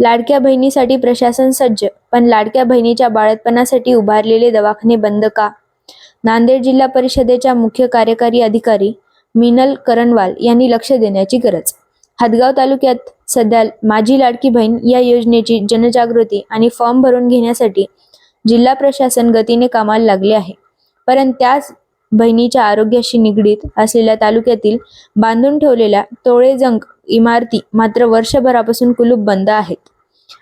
लाडक्या बहिणीसाठी प्रशासन सज्ज पण लाडक्या बहिणीच्या बाळतपणासाठी उभारलेले दवाखाने बंद का? नांदेड जिल्हा परिषदेच्या मुख्य कार्यकारी अधिकारी मिनल करणवाल यांनी लक्ष देण्याची गरज. हदगाव तालुक्यात सध्या माझी लाडकी बहीण या योजनेची जनजागृती आणि फॉर्म भरून घेण्यासाठी जिल्हा प्रशासन गतीने कामाला लागले आहे. परंतु त्याच बहिणीच्या आरोग्याशी निगडीत असलेल्या तालुक्यातील बांधून ठेवलेल्या टोळेजंग इमारती मात्र वर्षभरापासून कुलूप बंद आहेत.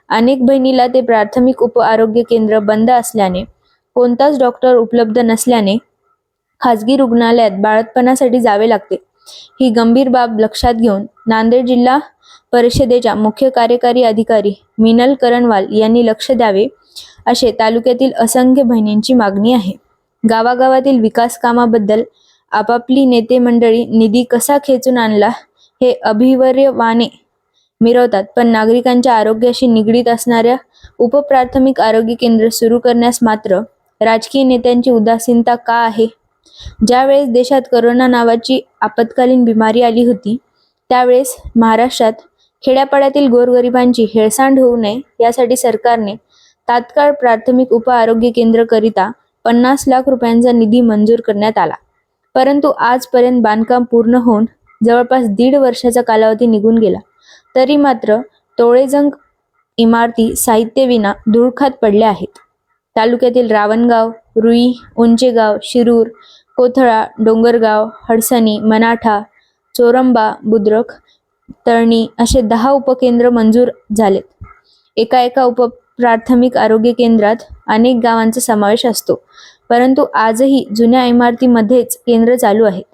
अनेक बहिणीला ते प्राथमिक उप आरोग्य केंद्र बंद असल्याने कोणताच डॉक्टर उपलब्ध नसल्याने खाजगी रुग्णालयात बाळतपणासाठी जावे लागते. ही गंभीर बाब लक्षात घेऊन नांदेड जिल्हा परिषदेच्या मुख्य कार्यकारी अधिकारी मिनल करणवाल यांनी लक्ष द्यावे असे तालुक्यातील असंख्य बहिणींची मागणी आहे. गावागावातील विकास कामाबद्दल आपापली नेते मंडळी निधी कसा खेचून आणला? हे अभिवर्यवाने मिरवतात. पण नागरिकांच्या आरोग्याशी निगडीत असणाऱ्या उपप्राथमिक आरोग्य केंद्र सुरू करण्यास मात्र राजकीय नेत्यांची उदासीनता का आहे? ज्यावेळेस देशात करोना नावाची आपत्कालीन बिमारी आली होती त्यावेळेस महाराष्ट्रात खेड्यापाड्यातील गोरगरिबांची हेळसांड होऊ नये यासाठी सरकारने तात्काळ प्राथमिक उप आरोग्य केंद्रकरिता पन्नास लाख रुपयांचा निधी मंजूर करण्यात आला. परंतु आजपर्यंत बांधकाम पूर्ण होऊन जवळपास दीड वर्षाचा कालावधी निघून गेला. तरी मात्र तोळेजंग इमारती साहित्यविना धुळखात पडल्या आहेत. तालुक्यातील रावणगाव रुई उंचेगाव शिरूर कोथळा डोंगरगाव हडसणी मनाठा चोरंबा बुद्रक तळणी असे दहा उपकेंद्र मंजूर झालेत. एका एका उप प्राथमिक आरोग्य केंद्रात अनेक गावांचा समावेश असतो. परंतु आजही जुन्या इमारतीमध्येच केंद्र चालू आहेत.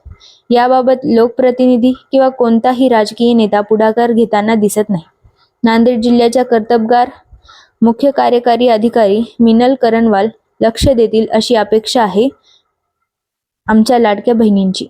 याबाबत लोकप्रतिनिधी किंवा कोणताही राजकीय नेता पुढाकार घेताना दिसत नाही. नांदेड जिल्ह्याच्या कर्तबगार मुख्य कार्यकारी अधिकारी मिनल करणवाल लक्ष देतील अशी अपेक्षा आहे आमच्या लाडक्या बहिणींची.